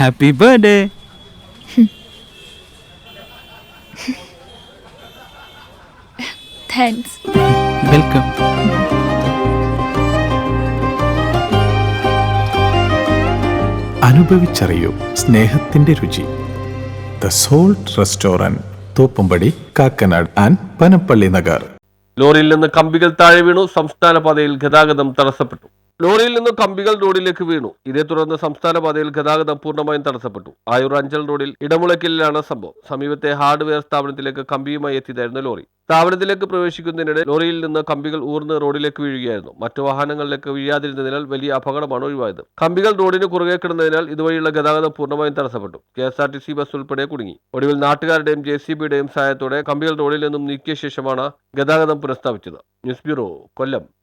Happy birthday thanks welcome അനുഭവിച്ചറിയൂ സ്നേഹത്തിന്റെ രുചി. The salt restaurant Thoppumpady Kakkanad and Panampilly Nagar. ലോറിയിൽ നിന്ന് കമ്പികൾ താഴെ വീണു സംസ്ഥാന പാതയിൽ ഗതാഗതം തടസ്സപ്പെട്ടു. ലോറിയിൽ നിന്ന് കമ്പികൾ റോഡിലേക്ക് വീണു. ഇതേ തുടർന്ന് സംസ്ഥാന പാതയിൽ ഗതാഗതം പൂർണമായും തടസ്സപ്പെട്ടു. ആയൂർ അഞ്ചൽ റോഡിൽ ഇടമുളയ്ക്കലിലാണ് സംഭവം. സമീപത്തെ ഹാർഡ്വെയർ സ്ഥാപനത്തിലേക്ക് കമ്പിയുമായി എത്തിയതായിരുന്നു ലോറി. സ്ഥാപനത്തിലേക്ക് പ്രവേശിക്കുന്നതിനിടെ ലോറിയിൽ നിന്ന് കമ്പികൾ ഊർന്ന് റോഡിലേക്ക് വീഴുകയായിരുന്നു. മറ്റു വാഹനങ്ങളിലേക്ക് വീഴാതിരുന്നതിനാൽ വലിയ അപകടമാണ് ഒഴിവായത്. കമ്പികൾ റോഡിന് കുറുകെ കിടന്നതിനാൽ ഇതുവഴിയുള്ള ഗതാഗതം പൂർണമായും തടസ്സപ്പെട്ടു. K S R T C bus ഉൾപ്പെടെ കുടുങ്ങി. ഒടുവിൽ നാട്ടുകാരുടെയും ജെ സി ബിയുടെയും സഹായത്തോടെ കമ്പികൾ റോഡിൽ നിന്നും നീക്കിയ ശേഷമാണ് ഗതാഗതം പുനഃസ്ഥാപിച്ചത്. News bureau Kollam.